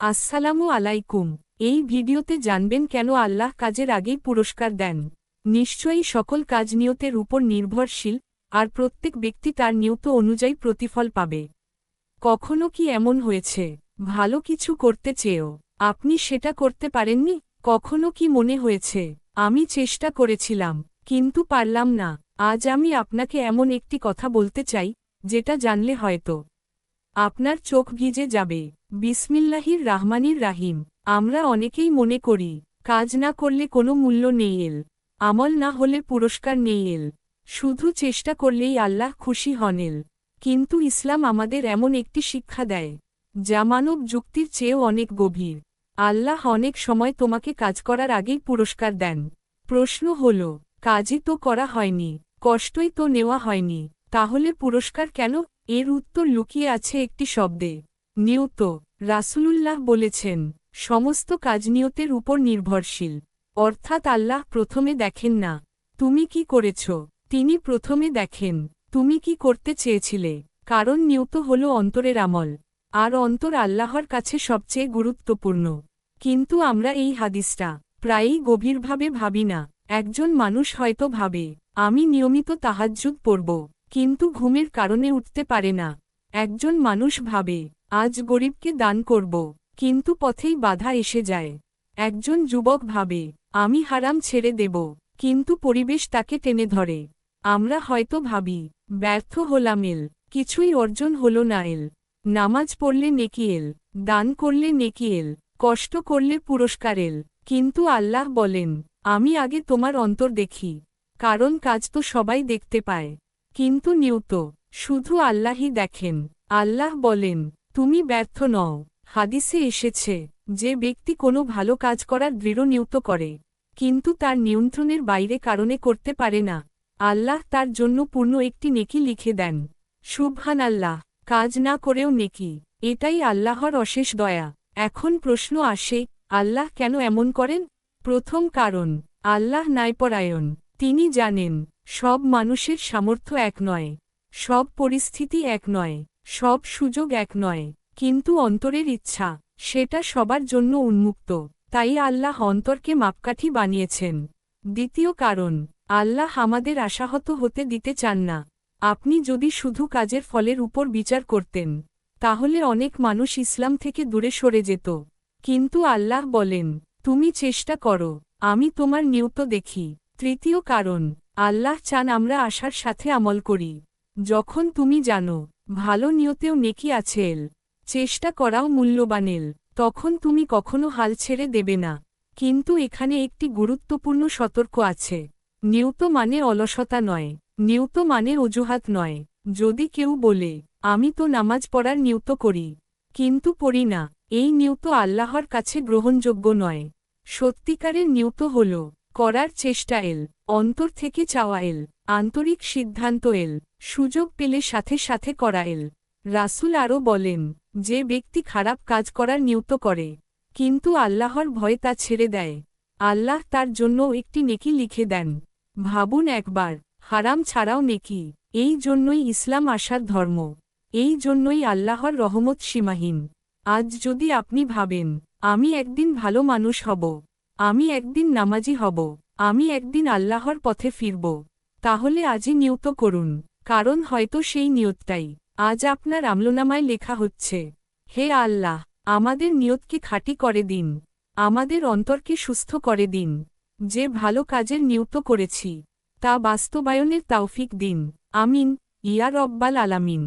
আসসালামু আলাইকুম। এই ভিডিওতে জানবেন কেন আল্লাহ কাজের আগেই পুরস্কার দেন। নিশ্চয়ই সকল কাজ নিয়তের উপর নির্ভরশীল, আর প্রত্যেক ব্যক্তি তার নিয়ত অনুযায়ী প্রতিফল পাবে। কখনো কি এমন হয়েছে? ভালো কিছু করতে চেয়েও। আপনি সেটা করতে পারেননি? কখনো কি মনে হয়েছে? আমি চেষ্টা করেছিলাম, কিন্তু পারলাম না। আজ আমি আপনাকে এমন একটি কথা বলতে চাই, যেটা জানলে হয়তো আপনার চোখ ভিজে যাবে। বিসমিল্লাহির রাহমানির রাহিম। আমরা অনেকেই মনে করি, কাজ না করলে কোনো মূল্য নেই এল। আমল না হলে পুরস্কার নেই এল। শুধু চেষ্টা করলেই আল্লাহ খুশি হন এল। কিন্তু ইসলাম আমাদের এমন একটি শিক্ষা দেয়, যা মানব যুক্তির চেয়েও অনেক গভীর। আল্লাহ অনেক সময় তোমাকে কাজ করার আগেই পুরস্কার দেন। প্রশ্ন হল, কাজই তো করা হয়নি, কষ্টই তো নেওয়া হয়নি। তাহলে পুরস্কার কেন? এর উত্তর লুকিয়ে আছে একটি শব্দে। নিয়ত। রাসূলুল্লাহ বলেছেন, সমস্ত কাজ নিয়তের উপর নির্ভরশীল। অর্থাৎ আল্লাহ প্রথমে দেখেন না, তুমি কি করেছ? তিনি প্রথমে দেখেন, তুমি কি করতে চেয়েছিলে? কারণ নিয়ত হল অন্তরের আমল। আর অন্তর আল্লাহর কাছে সবচেয়ে গুরুত্বপূর্ণ। কিন্তু আমরা এই হাদিসটা প্রায়ই গভীরভাবে ভাবি না। একজন মানুষ হয়তো ভাবে, আমি নিয়মিত তাহাজ্জুদ পড়ব। কিন্তু ঘুমের কারণে উঠতে পারে না। একজন মানুষ ভাবে, আজ গরিবকে দান করব, কিন্তু পথেই বাধা এসে যায়। একজন যুবক ভাবে, আমি হারাম ছেড়ে দেব, কিন্তু পরিবেশ তাকে টেনে ধরে। আমরা হয়তো ভাবি, ব্যর্থ হলাম এল, কিছুই অর্জন হল না এল। নামাজ পড়লে নেকি এল, দান করলে নেকি এল, কষ্ট করলে পুরস্কার এল। কিন্তু আল্লাহ বলেন, আমি আগে তোমার অন্তর দেখি, কারণ কাজ তো সবাই দেখতে পায়। কিন্তু নিয়ত শুধু আল্লাহই দেখেন। আল্লাহ বলেন, তুমি ব্যর্থ নও। হাদিসে এসেছে, যে ব্যক্তি কোনো ভালো কাজ করার দৃঢ় নিয়ত করে, কিন্তু তার নিয়ন্ত্রণের বাইরে কারণে করতে পারে না। আল্লাহ তার জন্য পূর্ণ একটি নেকি লিখে দেন। শুভহান আল্লাহ কাজ না করেও নেকি, এটাই আল্লাহর অশেষ দয়া। এখন প্রশ্ন আসে, আল্লাহ কেন এমন করেন? প্রথম কারণ, আল্লাহ নাইপরায়ণ তিনি জানেন সব মানুষের সামর্থ্য এক নয়, সব পরিস্থিতি এক নয়, সব সুযোগ এক নয়, কিন্তু অন্তরের ইচ্ছা, সেটা সবার জন্য উন্মুক্ত, তাই আল্লাহ অন্তরকে মাপকাঠি বানিয়েছেন। দ্বিতীয় কারণ, আল্লাহ আমাদের আশাহত হতে দিতে চান না। আপনি যদি শুধু কাজের ফলের উপর বিচার করতেন, তাহলে অনেক মানুষ ইসলাম থেকে দূরে সরে যেত। কিন্তু আল্লাহ বলেন, তুমি চেষ্টা করো, আমি তোমার নিয়ত দেখি। তৃতীয় কারণ আল্লাহ চান আমরা আশার সাথে আমল করি। যখন তুমি জানো, ভালো নিয়তেও নেকি আছে এল। চেষ্টা করাও মূল্যবান এল। তখন তুমি কখনো হাল ছেড়ে দেবে না। কিন্তু এখানে একটি গুরুত্বপূর্ণ সতর্ক আছে। নিয়ত মানে অলসতা নয়। নিয়ত মানে অজুহাত নয়। যদি কেউ বলে, আমি তো নামাজ পড়ার নিয়ত করি, কিন্তু পড়ি না, এই নিয়ত আল্লাহর কাছে গ্রহণযোগ্য নয়। সত্যিকারের নিয়ত হল করার চেষ্টা এল, অন্তর থেকে চাওয়া এল, আন্তরিক সিদ্ধান্ত এল, সুযোগ পেলে সাথে সাথে করা এল। রাসুল আরও বলেন, যে ব্যক্তি খারাপ কাজ করার নিয়ত করে, কিন্তু আল্লাহর ভয় তা ছেড়ে দেয়। আল্লাহ তার জন্য একটি নেকি লিখে দেন। ভাবুন একবার, হারাম ছাড়াও নেকি, এই জন্যই ইসলাম আসার ধর্ম। এই জন্যই আল্লাহর রহমত সীমাহীন। আজ যদি আপনি ভাবেন, আমি একদিন ভালো মানুষ হব। আমি একদিন নামাজি হব, আমি একদিন আল্লাহর পথে ফিরব। তাহলে আজই নিয়ত করুন, কারণ হয়তো সেই নিয়তটাই। আজ আপনার আমলনামায় লেখা হচ্ছে, হে আল্লাহ, আমাদের নিয়তকে খাঁটি করে দিন, আমাদের অন্তরকে সুস্থ করে দিন, যে ভালো কাজের নিয়ত করেছি, তা বাস্তবায়নের তাওফিক দিন। আমিন, ইয়া রব্বাল আলামিন।